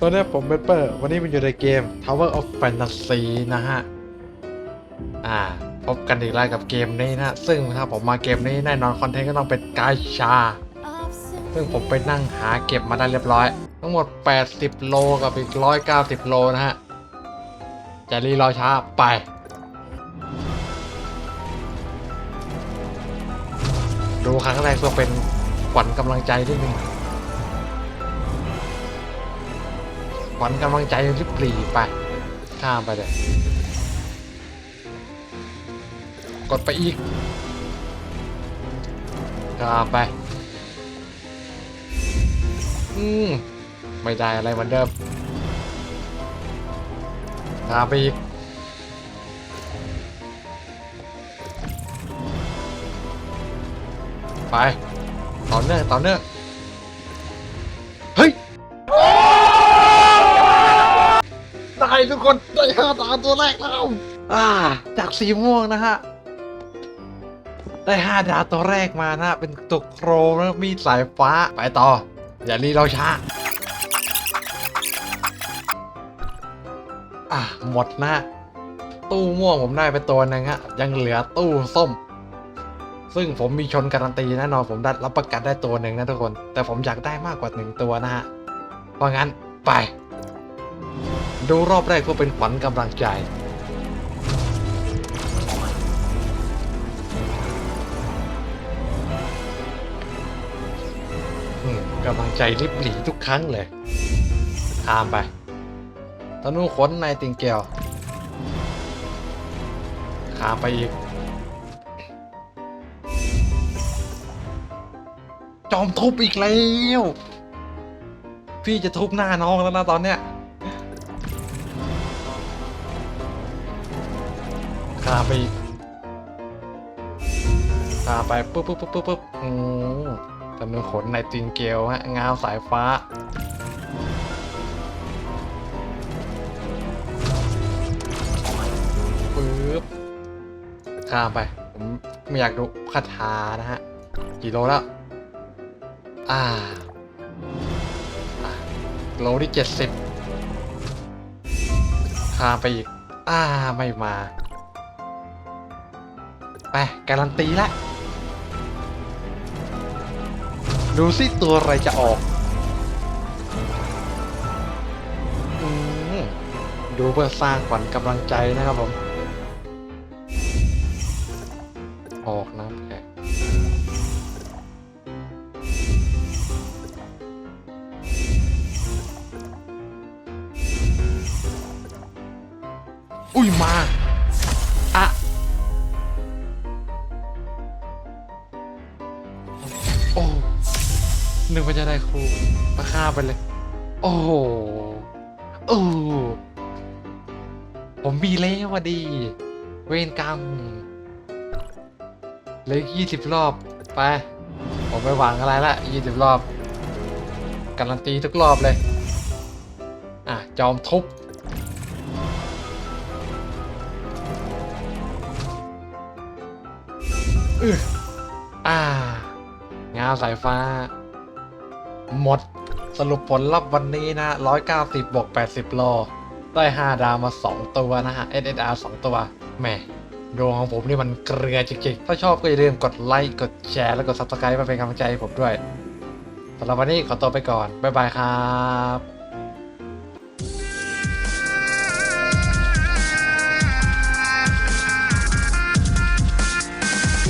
ตอนนี้ผมเบเปอร์วันนี้มันอยู่ในเกม Tower of Fantasy นะฮะ อ่า พบกันอีกแล้วกับเกมนี้นะ ซึ่งถ้าผมมาเกมนี้แน่นอนคอนเทนต์ก็ต้องเป็นกาชา ซึ่งผมไปนั่งหาเก็บมาได้เรียบร้อย ทั้งหมด 80 โลกับอีก 190 โลนะฮะ จะรีรอช้าไปดูครั้งแรกเพื่อเป็นขวัญกำลังใจนิดนึง ขวัญกำลังใจริบหรี่ไป ข้ามไปเลย กดไปอีก ข้ามไป อืม ไม่ได้อะไรเหมือนเดิมข้ามไปอีกไป ต่อเนื่องต่อเนื่อง ได้ทุกคนได้ห้าดาวตัวแรกแล้วอ่า จากสีม่วงนะฮะ ได้ห้าดาวตัวแรกมานะ เป็นตัวโครมแล้วมีสายฟ้าไปต่อ อย่ารีเราช้า อะ หมดนะ ตู้ม่วงผมได้ไปตัวหนึงฮะ ยังเหลือตู้ส้ม ซึ่งผมมีชนการันตีแน่นอนผมได้รับประกันได้ตัวหนึ่งนะทุกคน แต่ผมอยากได้มากกว่าหนึ่งตัวนะฮะเพราะงั้นไป ดูรอบแรกเพื่อเป็นขวัญกำลังใจ กำลังใจริบหรี่ทุกครั้งเลยขามไปธนูขนในติงเกลข้ามไปอีก จอมทุบอีกแล้ว พี่จะทุบหน้าน้องแล้วนะตอนเนี้ยาไปอีกข้าไปปุ๊บปุ๊บปุ๊บปุ๊บปุ๊บอืมจำนวนขนในติงเกลฮะงาวสายฟ้า ปึ๊บ ข้ามไป ผมไม่อยากดูคาถานะฮะ กี่โลแล้ว อ่า โลที่เจ็ดสิบข้ามไปอีก อ่า ไม่มา ไปการันตีละดูสิตัวอะไรจะออกอดูเพื่อสร้างขวัญกำลังใจนะครับผม ออกนะแกอุ้ยมา นึกว่าจะได้ครูมาฆ่าไปเลย โอ้โหโอ้ผมมีแล้ววะดี เวรกรรมเหลยยี่สิบรอบ ไป ผมไปหวังอะไรละยี่สิบรอบ การันตีทุกรอบเลย อะ จอมทุบอืออ่า งาสายฟ้า หมด สรุปผลลัพธ์วันนี้นะ190บวก80โลได้ 5 ดาวมา 2 ตัวนะฮะ SSR 2 ตัวแหม่ดวงของผมนี่มันเกลือจริงๆ ถ้าชอบก็อย่าลืมกดไลค์ กดแชร์ แล้วกด Subscribe มาเป็นกำลังใจให้ผมด้วยสำหรับวันนี้ขอตัวไปก่อน บ๊ายบายครับ